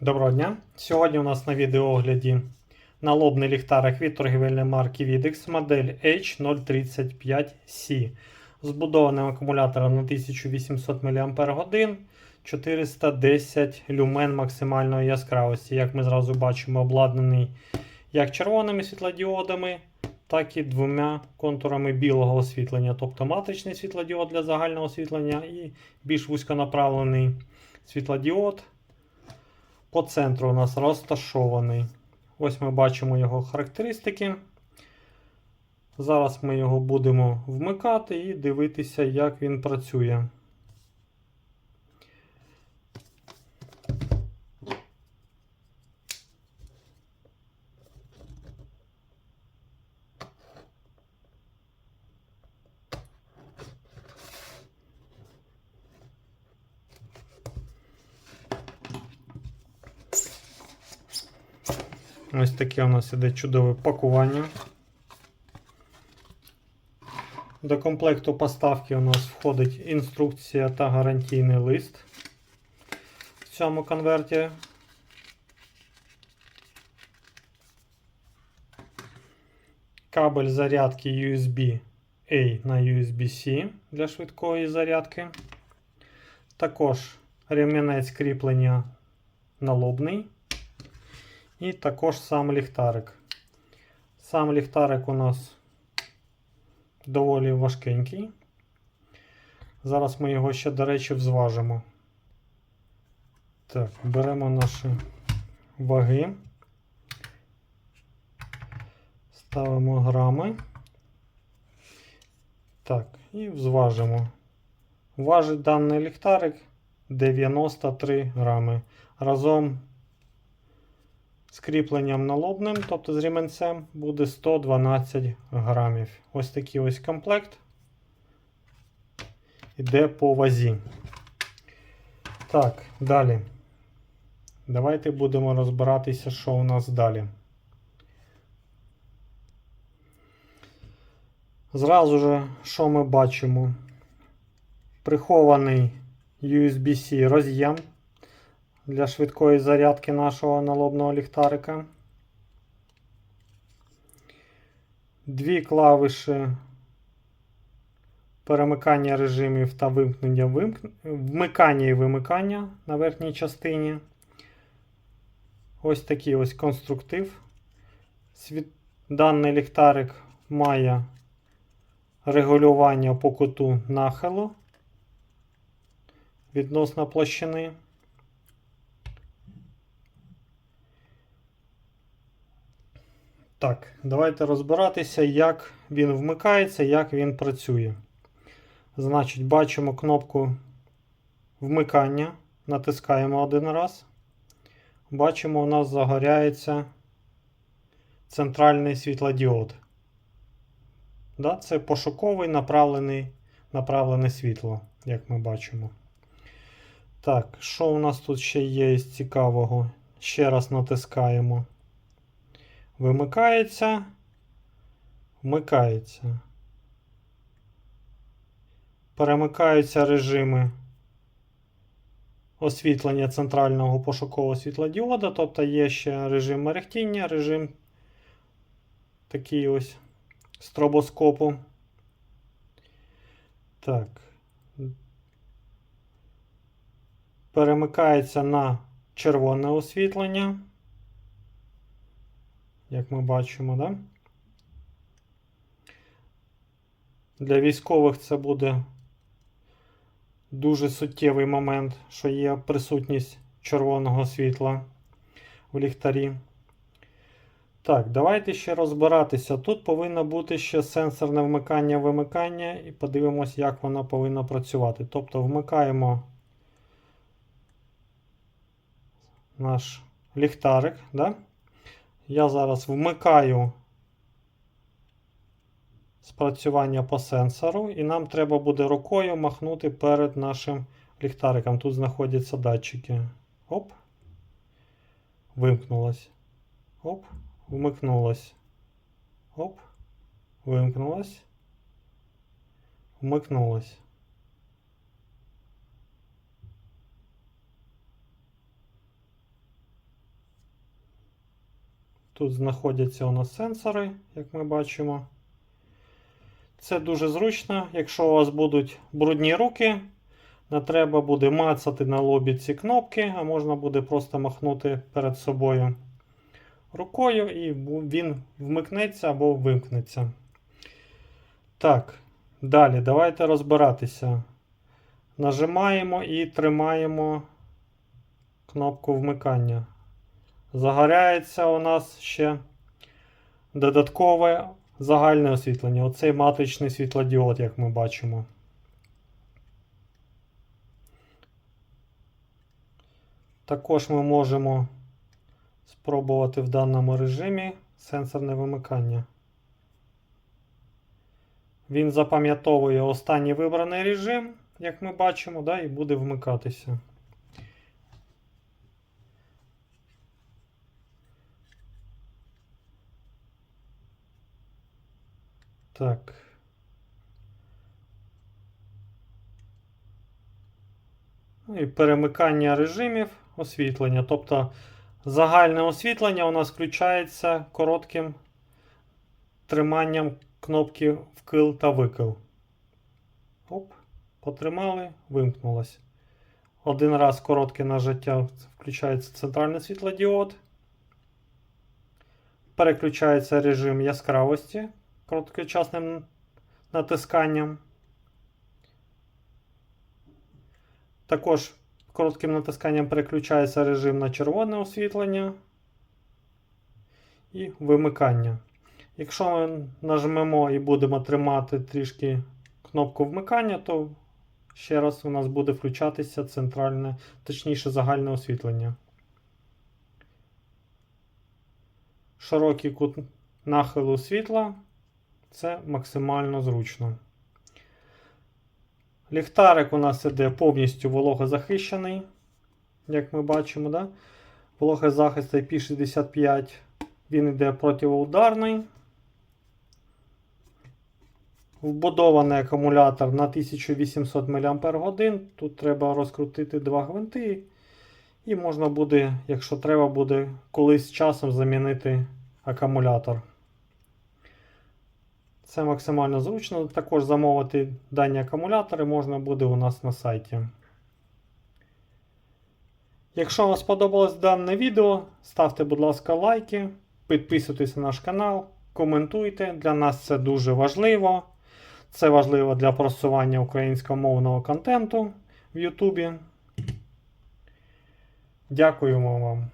Доброго дня! Сьогодні у нас на відеоогляді налобний ліхтарик від торгівельної марки Videx модель H035C. Збудованим акумулятором на 1800 мАч, 410 люмен максимальної яскравості. Як ми зразу бачимо, обладнаний як червоними світлодіодами, так і двома контурами білого освітлення, тобто матричний світлодіод для загального освітлення і більш вузьконаправлений світлодіод по центру у нас розташований. Ось ми бачимо його характеристики. Зараз ми його будемо вмикати і дивитися, як він працює. Ось таке у нас іде чудове пакування. До комплекту поставки у нас входить інструкція та гарантійний лист в цьому конверті. Кабель зарядки USB A на USB-C для швидкої зарядки. Також ремінець кріплення налобний. І також сам ліхтарик. Сам ліхтарик у нас доволі важкенький. Зараз ми його ще, до речі, взважимо. Так, беремо наші ваги, ставимо грами. Так, і взважимо. Важить даний ліхтарик 93 грами. Разом з кріпленням налобним, тобто з ріменцем, буде 112 грамів. Ось такий ось комплект. Іде по вазі. Так, далі. Давайте будемо розбиратися, що у нас далі. Зразу же, що ми бачимо? Прихований USB-C роз'єм для швидкої зарядки нашого налобного ліхтарика. Дві клавіші перемикання режимів та вимкнення вимк... вмикання і вимикання на верхній частині. Ось такий ось конструктив. Світ... Даний ліхтарик має регулювання по куту нахилу відносно площини. Так, давайте розбиратися, як він вмикається, як він працює. Значить, бачимо кнопку вмикання. Натискаємо один раз. Бачимо, у нас загоряється центральний світлодіод. Да, Це пошуковий направлений, направлене світло, як ми бачимо. Так, що у нас тут ще є із цікавого? Ще раз натискаємо. Вимикається, вмикається. Перемикаються режими освітлення центрального пошукового світлодіода, тобто є ще режим мерехтіння, режим такий ось стробоскопу. Так. Перемикається на червоне освітлення як ми бачимо, да? Для військових це буде дуже суттєвий момент, що є присутність червоного світла в ліхтарі. Так, давайте ще розбиратися. Тут повинно бути ще сенсорне вмикання-вимикання, і подивимось, як воно повинно працювати. Тобто вмикаємо наш ліхтарик. Да? Я зараз вмикаю спрацювання по сенсору, і нам треба буде рукою махнути перед нашим ліхтариком. Тут знаходяться датчики. Оп. Вимкнулось. Оп, вмикнулось. Оп. Вимкнулось. Вмикнулось. Тут знаходяться у нас сенсори, як ми бачимо. Це дуже зручно, якщо у вас будуть брудні руки, не треба буде мацати на лобі ці кнопки, а можна буде просто махнути перед собою рукою, і він вмикнеться або вимкнеться. Так, далі давайте розбиратися. Нажимаємо і тримаємо кнопку вмикання. Загоряється у нас ще додаткове загальне освітлення. Оцей матричний світлодіод, як ми бачимо. Також ми можемо спробувати в даному режимі сенсорне вимикання. Він запам'ятовує останній вибраний режим, як ми бачимо, да, і буде вмикатися. Так. Ну і перемикання режимів освітлення. Тобто загальне освітлення у нас включається коротким триманням кнопки вкил та викил. Оп, потримали, вимкнулось. Один раз коротке нажаття включається центральний світлодіод. Переключається режим яскравості короткочасним натисканням. Також коротким натисканням переключається режим на червоне освітлення і вимикання. Якщо ми нажмемо і будемо тримати трішки кнопку вмикання, то ще раз у нас буде включатися центральне, точніше загальне освітлення. Широкий кут нахилу світла це максимально зручно. Ліхтарик у нас іде повністю вологозахищений, як ми бачимо, да? вологозахист IP65, він йде противоударний. Вбудований акумулятор на 1800 мАч. Тут треба розкрутити два гвинти. І можна буде, якщо треба буде, колись часом замінити акумулятор. Це максимально зручно. Також замовити дані акумулятори можна буде у нас на сайті. Якщо вам сподобалось дане відео, ставте, будь ласка, лайки, підписуйтесь на наш канал, коментуйте. Для нас це дуже важливо. Це важливо для просування українськомовного контенту в Ютубі. Дякуємо вам.